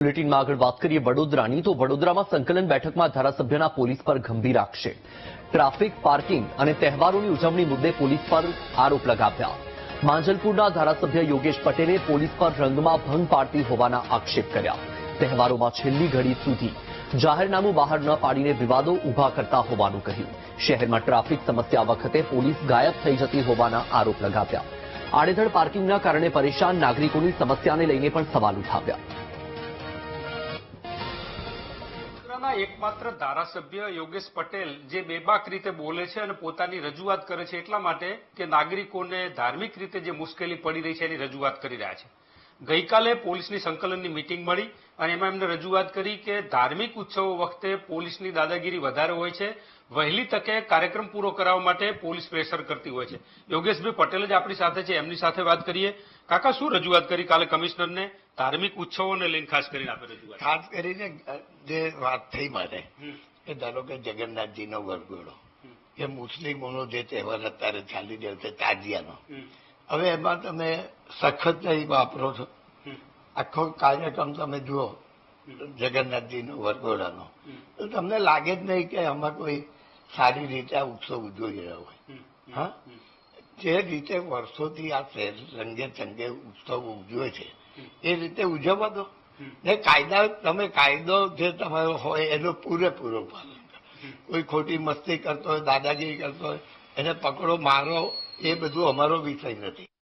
બુલેટિનમાં આગળ વાત કરીએ વડોદરાની, તો વડોદરામાં સંકલન બેઠકમાં ધારાસભ્યના પોલીસ પર ગંભીર આક્ષેપ. ટ્રાફિક, પાર્કિંગ અને તહેવારોની ઉજવણી મુદ્દે પોલીસ પર આરોપ લગાવ્યા. માંજલપુરના ધારાસભ્ય યોગેશ પટેલે પોલીસ પર રંગમાં ભંગ પાડતી હોવાના આક્ષેપ કર્યા. તહેવારોમાં છેલ્લી ઘડી સુધી જાહેરનામું બહાર ન પાડીને વિવાદો ઊભા કરતા હોવાનું કહ્યું. શહેરમાં ટ્રાફિક સમસ્યા વખતે પોલીસ ગાયબ થઈ જતી હોવાના આરોપ લગાવ્યા. આડેધડ પાર્કિંગના કારણે પરેશાન નાગરિકોની સમસ્યાને લઈને પણ સવાલ ઉઠાવ્યા. વડોદરાના એકમાત્ર ધારાસભ્ય યોગેશ પટેલ જે બેબાક રીતે બોલે છે અને પોતાની રજૂઆત કરે છે એટલા માટે કે નાગરિકોને ધાર્મિક રીતે જે મુશ્કેલી પડી રહી છે એની રજૂઆત કરી રહ્યા છે. ગઈકાલે પોલીસની સંકલનની મિટિંગ મળી અને એમાં એમને રજૂઆત કરી કે ધાર્મિક ઉત્સવો વખતે પોલીસની દાદાગીરી વધારે હોય છે. વહેલી તકે કાર્યક્રમ પૂરો કરાવવા માટે પોલીસ પ્રેશર કરતી હોય છે. યોગેશભાઈ પટેલ જ આપણી સાથે છે એમની સાથે વાત કરીએ. કાકા શું રજૂઆત કરી કાલે કમિશનરને ધાર્મિક ઉત્સવોને લઈને ખાસ કરીને આપણે રજૂઆત? ખાસ કરીને જે વાત થઈ મારે કે ધારો કે જગન્નાથજીનો વરઘોડો કે મુસ્લિમોનો જે તહેવાર અત્યારે ચાલી રહ્યો છે તાજિયાનો. હવે એમાં તમે સખત નહીં વાપરો છો. આખો કાર્યક્રમ તમે જુઓ જગન્નાથજીનો વરઘોડાનો. તો તમને લાગે જ નહીં કે આમાં કોઈ સારી રીતે આ ઉત્સવ ઉજવી રહ્યો હોય. હા? જે રીતે વર્ષોથી આ શહેર રંગે ચંગે ઉત્સવ ઉજવે છે એ રીતે ઉજવવા દો. ને કાયદા તમે કાયદો જે તમારો હોય એનો પૂરેપૂરો પાલન કરો. કોઈ ખોટી મસ્તી કરતો હોય દાદાગીરી કરતો હોય એને પકડો મારો એ બધું અમારો વિષય નથી.